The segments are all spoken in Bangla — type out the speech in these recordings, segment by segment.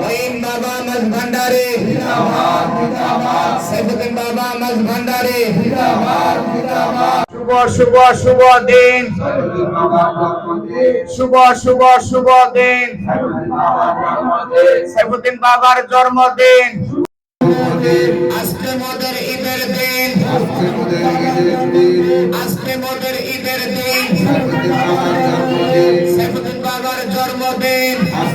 वहीम बाबा मज भंडारे सैफुद्दीन बाबा मज भंडारे শুভ শুভ শুভ দিন। শুভ শুভ শুভ দিন। সাইফুদ্দিন বাবার জন্মদিন। আজকে মোদের ঈদের দিন। আজকে মোদের ঈদের দিন। সাইফুদ্দিন বাবার জন্মদিন।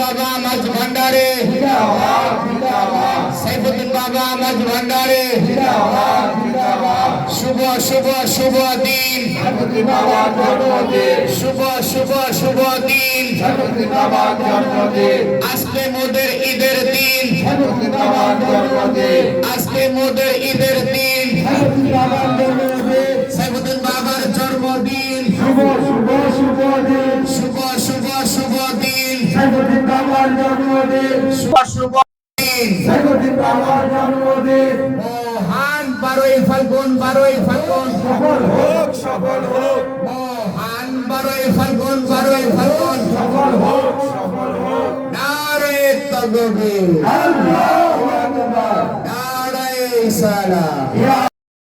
বাবা মাঝ ভান্ডারে। সাইফুদ্দিন বাবা মাঝ ভান্ডারে। শুভ শুভ শুভ দিন। শুভ শুভ শুভ দিন। আজকে মোদের ঈদের দিন। আজকে মোদের ঈদের দিন। বাবার জন্মদিন শুভ শুভ দিন সাইফুদ্দিন বাবার জন্মদিন মহান বারোই ফাল্গুন বারোই ফাল্গুন। সফল হোক সফল হোক। মহান বারোই ফাল্গুন বারোই ফাল্গুন। সফল হোক সফল হোক। নারে তকবীর আল্লাহু আকবার। নারে ইয়া